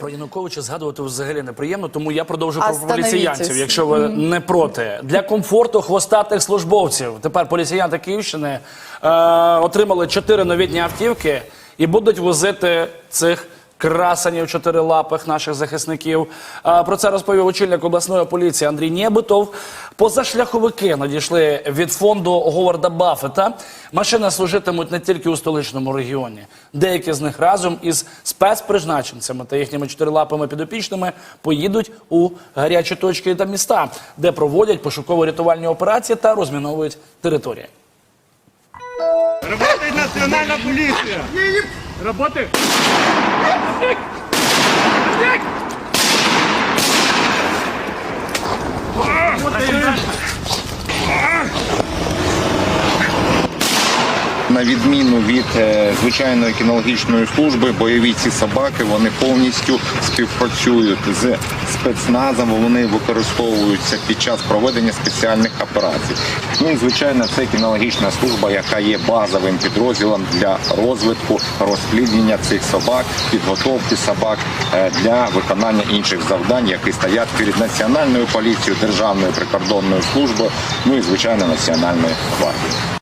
Про Януковича згадувати взагалі неприємно, тому я продовжу про поліціянців, якщо ви не проти. Для комфорту хвостатих службовців. Тепер поліціянти Київщини е, отримали чотири новітні автівки і будуть возити цих красанів чотирилапих наших захисників. Про це розповів очільник обласної поліції Андрій Нєбитов. Позашляховики надійшли від фонду Говарда Баффета. Машини служитимуть не тільки у столичному регіоні. Деякі з них разом із спецпризначенцями та їхніми чотирилапими підопічними поїдуть у гарячі точки та міста, де проводять пошуково-рятувальні операції та розміновують території. Работает национальная полиция! Работает! 走る На відміну від е, звичайної кінологічної служби, бойові ці собаки вони повністю співпрацюють з спецназом. Вони використовуються під час проведення спеціальних операцій. Ну і звичайно, це кінологічна служба, яка є базовим підрозділом для розвитку, розпліднення цих собак, підготовки собак е, для виконання інших завдань, які стоять перед національною поліцією, державною прикордонною службою, ну і звичайно національною гвардією.